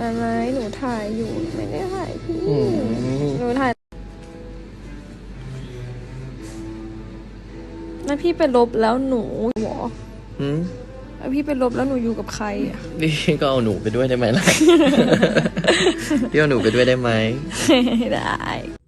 อะไรหนูถ่ายอยู่ไม่ได้ถ่ายพี่อืมหนูถ่ายแล้วพี่ไปลบแล้วหนูหรออืมแล้วพี่ไปลบแล้วหนูอยู่กับใครอะพี่ก็เอาหนูไปด้วยได้ไหมล่ะ พี่เอาหนูไปด้วยได้ไหม ได้